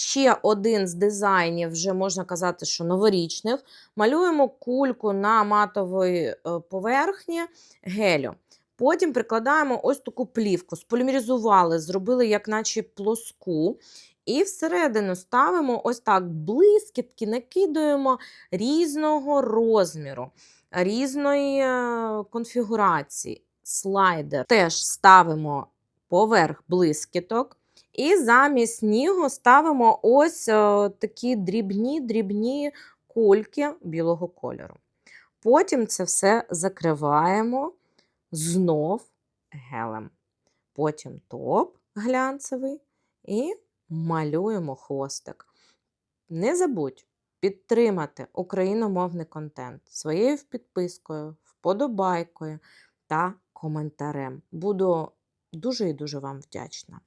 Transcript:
Ще один з дизайнів, вже можна казати, що новорічних. Малюємо кульку на матовій е, поверхні гелю. Потім прикладаємо ось таку плівку, сполімеризували, зробили як наче плоску. І всередину ставимо ось так блискітки, накидуємо різного розміру, різної е, конфігурації. Слайдер теж ставимо поверх блискіток. І замість снігу ставимо ось е, такі дрібні-дрібні кульки білого кольору. Потім це все закриваємо знов гелем. Потім топ глянцевий і малюємо хвостик. Не забудь підтримати україномовний контент своєю підпискою, вподобайкою та коментарем. Буду дуже і дуже вам вдячна.